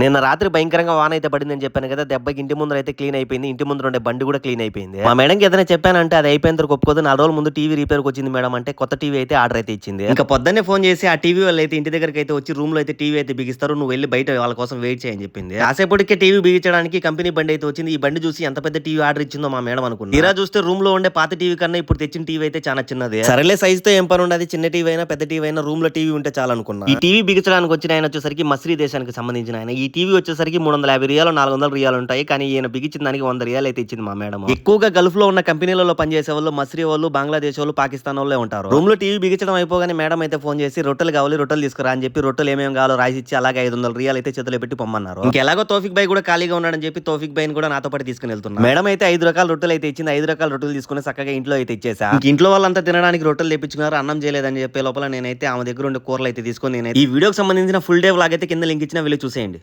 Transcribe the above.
నిన్న రాత్రి భయంకరంగా వాన అయితే పడిందని చెప్పాను కదా దెబ్బకి ఇంటి ముందర అయితే క్లీన్ అయిపోయింది ఇంటి ముందర ఉండే బండి కూడా క్లీన్ అయిపోయింది. మా మేడంకి ఏదైనా చెప్పానంటే అది అయిపోయిన తర్వాత ఒప్పుకోదు నాలుగు రోజుల ముందు టీవీ రిపేర్కి వచ్చింది మేడం అంటే కొత్త టీవీ అయితే ఆర్డర్ అయితే ఇచ్చింది. ఇంకా పొద్దున్నే ఫోన్ చేసి ఆ టీవీ వాళ్ళు అయితే ఇంటి దగ్గరికి అయితే వచ్చి రూమ్లో అయితే టీవీ అయితే బిగిస్తారు నువ్వు వెళ్ళి బయట వాళ్ళ కోసం వెయిట్ చేయని చెప్పింది. కాసేపటికే టీవీ బిగించడానికి కంపెనీ బండి అయితే వచ్చింది ఈ బండి చూసి ఎంత పెద్ద టీవీ ఆర్డర్ ఇచ్చిందో మా మేడం అనుకుంది తీరా చూస్తే రూమ్లో ఉండే పాత టీవీ కన్నా ఇప్పుడు తెచ్చిన టీవీ అయితే చాలా చిన్నది. సరేలే సైజ్తో ఏం పని ఉండదు చిన్న టీవీ అయినా పెద్ద టీవీ అయినా రూమ్లో టీవీ ఉంటే చాలా అనుకున్నా. ఈ టీవీ బిగించడానికి వచ్చిన ఆయన వచ్చేసరికి మస్రీ దేశానికి సంబంధించిన ఆయన. ఈ టీవీ వచ్చేసరికి మూడు వందల యాభై రియాలు నాలుగు వందల రియాలు ఉంటాయి. కానీ ఈయన బిగించిన దానికి వంద రియాలు అయితే ఇచ్చింది మా మేడం ఎక్కువగా గల్ఫ్లో ఉన్న కంపెనీలలో పనిచేసే వాళ్ళు మస్రీ వాళ్ళు బంగ్లాదేశ్ వాళ్ళు పాకిస్తాన్ వాళ్ళే ఉంటారు. రూమ్లో టీవీ బిగించడం అయిపోగానే మేడం అయితే ఫోన్ చేసి రొట్టెలు కావాలి రొట్టెలు తీసుకురా అని చెప్పి రొట్టెలు ఏమేమి కావాలో రాసి ఇచ్చి అలాగే ఐదు వందల రియాలు అయితే చేతిలో పెట్టి పొమ్మన్నారు. ఇంకెలాగో తోఫిక్ బై కూడా ఖాళీగా ఉన్నాడని చెప్పి తోఫిక్ బైని కూడా నాతో పాటు తీసుకుని వెళ్తున్నా మేడం అయితే ఐదు రకాల రొట్టెలు అయితే ఇచ్చింది. ఐదు రకాల రొట్టెలు తీసుకుని చక్కగా ఇంట్లో అయితే ఇచ్చేసా. ఇంట్లో వాళ్ళంతా తినడానికి రొట్టెలు తెప్పించుకున్నారు. అన్నం చేయలేదని చెప్పే లోపల నేనైతే ఆమె దగ్గర ఉండే కూరలు అయితే తీసుకొని నేనైతే ఈ వీడియోకి సంబంధించిన ఫుల్ డే వ్లాగ్ అయితే కింద లింక్ ఇచ్చిన వెళ్ళి చూసేయండి.